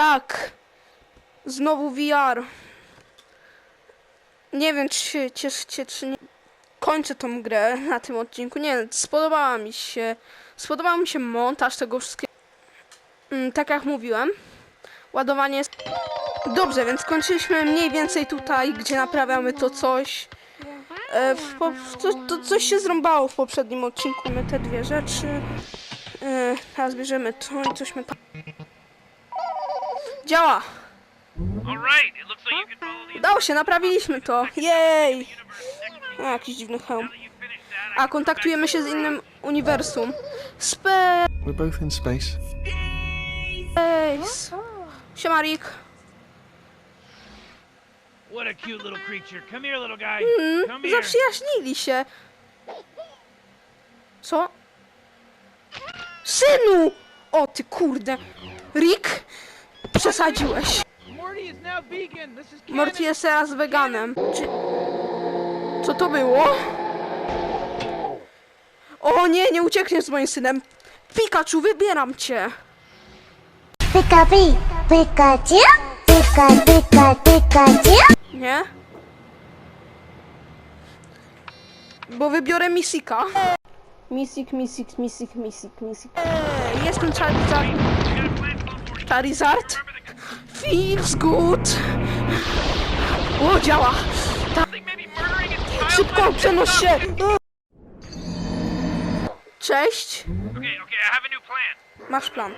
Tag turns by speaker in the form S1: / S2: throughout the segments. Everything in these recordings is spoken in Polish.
S1: Tak. Znowu VR. Nie wiem, czy cieszycie, czy nie. Kończę tą grę na tym odcinku. Nie, spodobała mi się. Spodobał mi się montaż tego wszystkiego. Mm, tak jak mówiłem. Ładowanie jest. Dobrze, więc kończyliśmy mniej więcej tutaj, gdzie naprawiamy to coś. E, po, to, to coś się zrąbało w poprzednim odcinku. My te dwie rzeczy. E, teraz bierzemy to i cośmy tam. Działa!
S2: All right, it looks like you can follow the
S1: Udało się, naprawiliśmy to. Jej! A, jakiś dziwny hełm. A kontaktujemy się z innym uniwersum. Space!
S3: We're both in space.
S1: Siema Rick.
S2: What a cute little creature. Come here, little guy.
S1: Mm,
S2: Come here.
S1: zaprzyjaźnili się. Co? Synu! O ty kurde. Rick, przesadziłeś.
S2: Morty
S1: jest teraz weganem. Czy... Co to było? O nie, nie uciekniesz z moim synem. Pikachu, wybieram cię.
S4: Pika pi, Pikachu, Pika Pika Pikachu.
S1: Nie? Bo wybiorę Misika. Misik, Misik, Misik, Misik, Misik. Eee, jestem Charizard. Charizard? Feels good. O, działa. Ta, szybko, przenoś się. Cześć.
S2: New plan.
S1: Masz plan.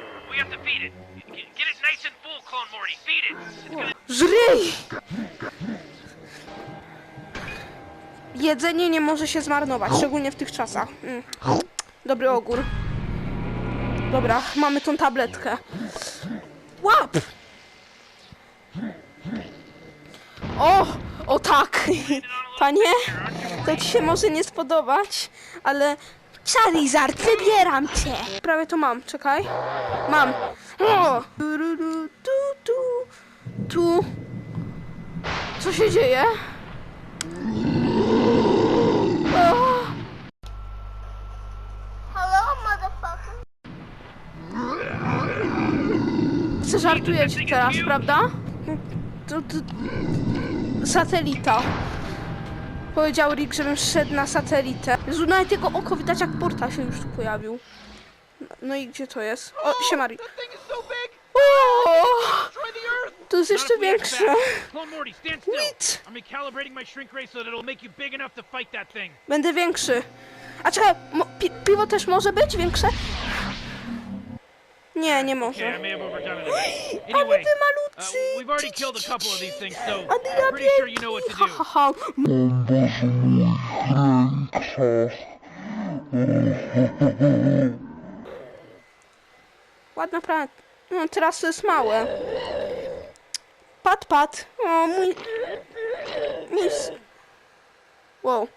S1: Żryj! Jedzenie nie może się zmarnować, szczególnie w tych czasach. Mm. Dobry ogór. Dobra, mamy tą tabletkę. Łap! O! O tak! Panie, to ci się może nie spodobać, ale... Charizard, wybieram cię! Prawie to mam, czekaj. Mam. O! Tu, tu, tu, tu. Co się dzieje? O!
S4: Hello, motherfucker.
S1: Co żartujecie teraz, prawda? To, to... Satelita. Powiedział Rick, żebym szedł na satelitę. Jezu, nawet jego oko widać jak portal się już tu pojawił. No, i gdzie to jest? O, siema Rick. O! To jest jeszcze większe.
S2: Thing.
S1: Będę większy. A czekaj, pi piwo też może być większe? Nie, nie może. Ale wy
S2: uh,
S1: malutcy!
S2: a
S1: ty ja
S2: know what to
S1: Ha,
S2: do.
S1: ha, ha. Ładna planeta. No, teraz to jest małe. Pat, pat. O, mój... Mój... Wow.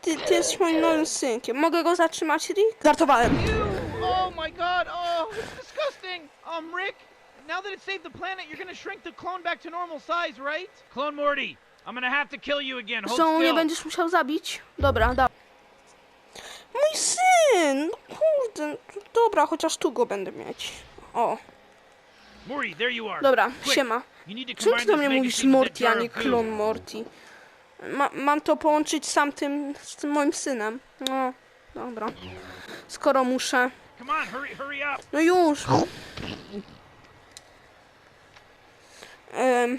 S1: Ty, ty jesteś moim nowym synkiem. Mogę go zatrzymać, Rick? Żartowałem.
S2: Oh my god. Um, Rick, now that it saved the planet, you're gonna shrink the clone back to normal size, right? Clone Morty, I'm gonna have to kill you again. Hold
S1: Co, nie
S2: still.
S1: będziesz musiał zabić? Dobra, da. Mój syn! No Kurde, dobra, chociaż tu go będę mieć. O,
S2: Morty, there you are.
S1: dobra,
S2: Quick,
S1: siema.
S2: You need to
S1: Czemu ty do mnie mówisz Morty, a nie klon Morty? Ma, mam to połączyć z tamtym, z tym moim synem. No, dobra. Skoro muszę.
S2: Come on, hurry, hurry up.
S1: No już. Um.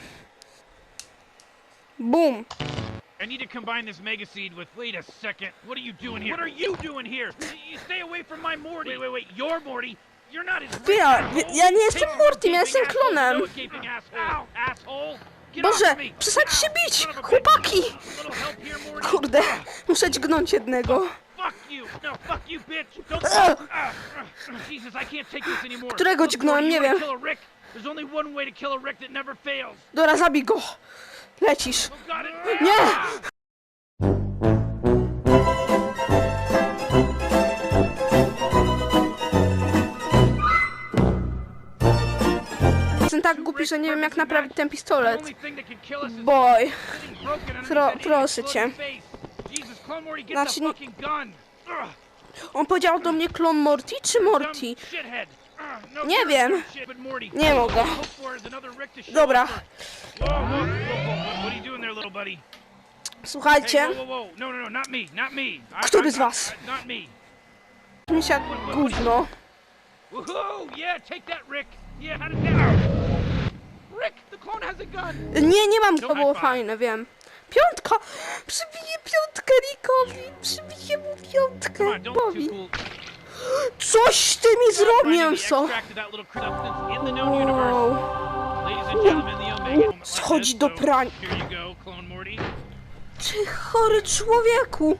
S1: Boom.
S2: I need to combine this mega seed with. Wait a second. What are you doing here? What are you doing here? You stay away from my Morty. Wait, wait, wait. You're Morty. You're not his.
S1: Ty, ja- nie jestem
S2: Take
S1: Mortym, ja
S2: your
S1: jestem klonem.
S2: asshole. No
S1: Boże,
S2: me.
S1: przestańcie się bić! Chłopaki!
S2: Morty?
S1: Kurde, muszę dźgnąć jednego.
S2: No, fuck you, bitch! Don't. Ah, Jesus, I can't take this anymore.
S1: Którego dźgnąłem? Nie wiem.
S2: There's only one way to kill a Rick that never fails.
S1: Dobra, zabij go. Lecisz.
S2: Oh.
S1: Nie! Jestem tak głupi, że nie wiem jak naprawić ten pistolet. Boy. Pro- proszę cię. Znaczy nie- On powiedział do mnie klon Morty czy Morty?
S2: Ugh. No,
S1: Nie
S2: you're
S1: wiem.
S2: Morty,
S1: Nie mogę.
S2: To
S1: Dobra. Słuchajcie.
S2: No, no, no,
S1: Który z was? mi się gówno. Nie, nie mam, to
S2: No
S1: było
S2: high five.
S1: fajne, wiem. Piątka! Przybiję piątkę Rickowi! Przybiję mu piątkę
S2: cool.
S1: Coś ty mi zrobił,
S2: universe.
S1: Wow. Schodzi do
S2: Morty.
S1: Ty chory człowieku!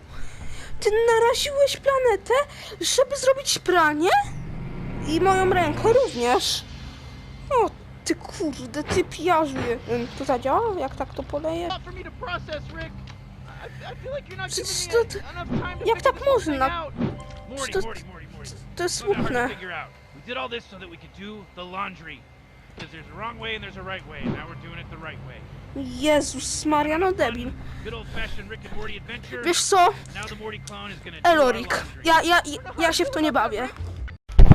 S1: Ty naraziłeś planetę, żeby zrobić pranie? I moją rękę również. O, ty kurde, ty pijarzu jeden. To zadziała? Jak tak to poleje? Przecież to-
S2: to
S1: jak tak można? to-. To jest smutne.
S2: figure out. We did all this so that we could do the laundry. Because there's a wrong way and there's a right way, and now we're doing it the right way.
S1: Jezus Maria, no debil. Wiesz co? Elorik, ja, ja, ja się w to nie bawię.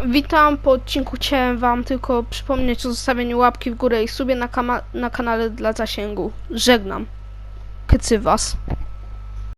S1: Witam po odcinku. Chciałem wam tylko przypomnieć o zostawieniu łapki w górę i subie na, na kanale dla zasięgu. Żegnam. Kycy was.